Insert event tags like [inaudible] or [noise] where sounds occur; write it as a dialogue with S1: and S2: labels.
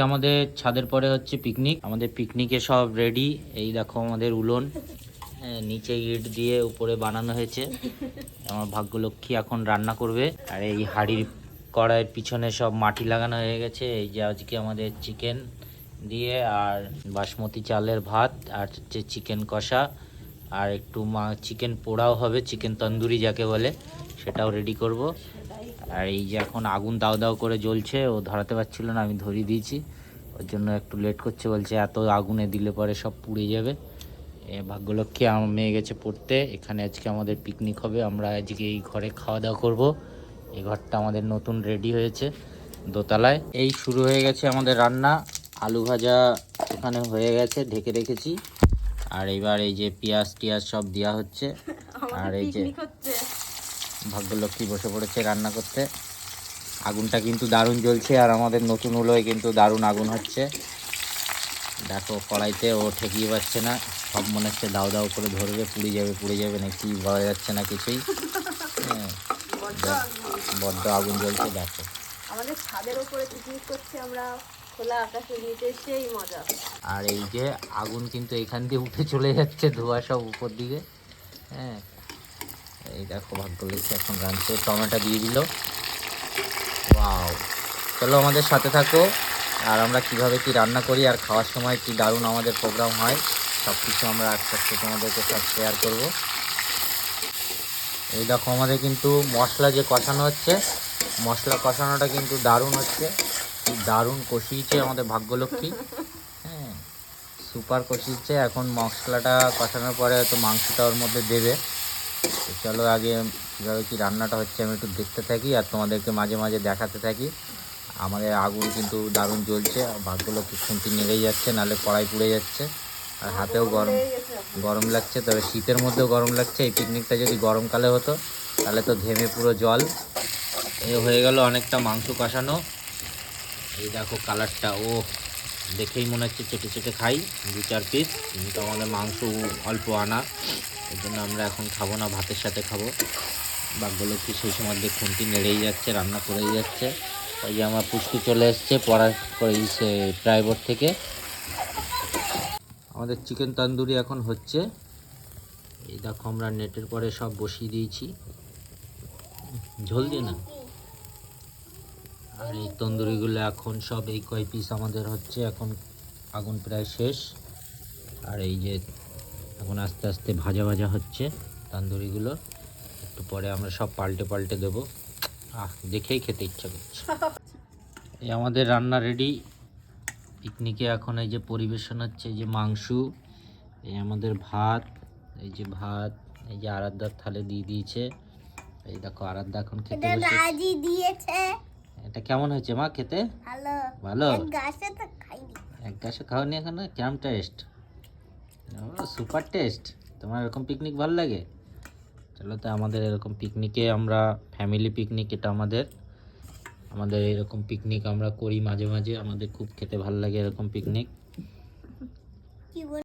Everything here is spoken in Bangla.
S1: আমাদের ছাদের পরে হচ্ছে পিকনিক আমাদের পিকনিকে সব রেডি এই দেখো আমাদের উলন। নিচে ইট দিয়ে উপরে বানানো হয়েছে। আমার ভাগ্যলক্ষ্মী এখন রান্না করবে। আর এই হাড়ির কড়াইয়ের পিছনে সব মাটি লাগানো হয়ে গেছে। এই যে আজকে আমাদের চিকেন দিয়ে আর বাসমতি চালের ভাত আর হচ্ছে চিকেন কষা। আর একটু মা চিকেন পোড়াও হবে চিকেন তন্দুরি যাকে বলে, সেটাও রেডি করব। আর এই যে এখন আগুন দাও দাও করে জ্বলছে ও ধরাতে পারছিল না আমি ধরিয়ে দিয়েছি। ওর জন্য একটু লেট করছে বলছে এত আগুনে দিলে পরে সব পুড়ে যাবে। এ ভাগ্যলক্ষ্মী আমার মেয়ে গেছে পড়তে এখানে আজকে আমাদের পিকনিক হবে আমরা আজকে এই ঘরে খাওয়া দাওয়া করব। এই ঘরটা আমাদের নতুন রেডি হয়েছে দোতলায়। এই শুরু হয়ে গেছে আমাদের রান্না আলু ভাজা এখানে হয়ে গেছে ঢেকে রেখেছি। আর এবার এই যে পেঁয়াজ টিয়াজ সব দেওয়া হচ্ছে। [laughs] আর এই যে ভাগ্যলক্ষ্মী বসে পড়েছে রান্না করতে। আগুনটা কিন্তু দারুণ জ্বলছে আর আমাদের নতুন উলোয় কিন্তু দারুণ আগুন হচ্ছে। দেখো কড়াইতে ও ঠেকিয়ে পাচ্ছে না। সব মনে হচ্ছে দাও দাও করে ধরবে পুড়ে যাবে পুড়ে যাবে না কি বলা যাচ্ছে না কিছুই। হ্যাঁ বড্ড আগুন জ্বলছে দেখো।
S2: আমাদের ছাদের উপরে পিকনিক করছি আমরা। খোলা আকাশের নিচে সেই মজা।
S1: আর এই যে আগুন কিন্তু এখান দিয়ে উঠে চলে যাচ্ছে ধোয়া সব উপর দিকে। হ্যাঁ এই দেখো ভাগ্য লেগেছে এখন রাঁধতে টমেটো দিয়ে দিল। ওয়াও, চলো আমাদের সাথে থাকো। আর আমরা কীভাবে কি রান্না করি আর খাওয়ার সময় কি দারুণ আমাদের প্রোগ্রাম হয় সব কিছু আমরা আস্তে আস্তে তোমাদেরকে সব শেয়ার করব। এই দেখো, আমাদের কিন্তু মশলা যে কষানো হচ্ছে, মশলা কষানোটা কিন্তু দারুণ হচ্ছে। দারুণ কষিয়েছে আমাদের ভাগ্যলক্ষ্মী। হ্যাঁ সুপার কষিয়েছে। এখন মশলাটা কষানোর পরে হয়তো মাংসটা ওর মধ্যে দেবে। চলো আগে কীভাবে কি রান্নাটা হচ্ছে আমি একটু দেখতে থাকি আর তোমাদেরকে মাঝে মাঝে দেখাতে থাকি। আমাদের আগুন কিন্তু দারুণ জ্বলছে আর ভাগ্যলক্ষ্মী খুন্তি নেড়েই যাচ্ছে, নাহলে কড়াই পুড়ে যাচ্ছে। আর হাতেও গরম গরম লাগছে, তবে শীতের মধ্যেও গরম লাগছে। এই পিকনিকটা যদি গরমকালে হতো, তাহলে তো ঘেমে পুরো জল। এ হয়ে গেল অনেকটা মাংস কষানো। এই দেখো কালারটা, ও দেখেই মনে হচ্ছে চেটে চেটে খাই, দু চার পিস কিন্তু আমাদের মাংস অল্প আনা। এর জন্য আমরা এখন খাব না, ভাতের সাথে খাব। বাঘগুলোকে সেই সময় দিয়ে খুন্তি নেড়েই যাচ্ছে, রান্না করেই যাচ্ছে। ওই যে আমার পুষ্টি চলে এসছে, পড়া করে প্রাইভেট থেকে। আমাদের চিকেন তন্দুরি এখন হচ্ছে। এই দেখো আমরা নেটের পরে সব বসিয়ে দিয়েছি। ঝোল দিয়ে না? আর এই তন্দুরিগুলো এখন সব এই কয় পিস আমাদের হচ্ছে, এখন আগুন প্রায় শেষ। আর এই যে এখন আস্তে আস্তে ভাজা ভাজা হচ্ছে তান্দুরিগুলো। একটু পরে আমরা সব পাল্টে পাল্টে দেবো। আহ দেখেই খেতে ইচ্ছা করছে। [laughs] এই আমাদের রান্না রেডি পিকনিকে এখন এই যে পরিবেশন হচ্ছে এই যে মাংস এই আমাদের ভাত এই যে ভাত এই যে আরাধ্যার থালে দিয়ে দিয়েছে। এই দেখো আরাধ্যা এখন খেতে বসে
S2: দিয়েছে।
S1: এটা কেমন হয়েছে মা খেতে?
S2: ভালো।
S1: ভালো?
S2: গাছে তো খাইনি।
S1: এক গাছে খাওয়ানি এখন? কেমন টেস্ট সুপার টেস্ট তোমার এরকম পিকনিক ভালো লাগে? চলো তো আমাদের এরকম পিকনিকে আমরা ফ্যামিলি পিকনিক এটা আমাদের। আমাদের এরকম পিকনিক আমরা করি মাঝে মাঝে, আমাদের খুব খেতে ভালো লাগে এরকম পিকনিক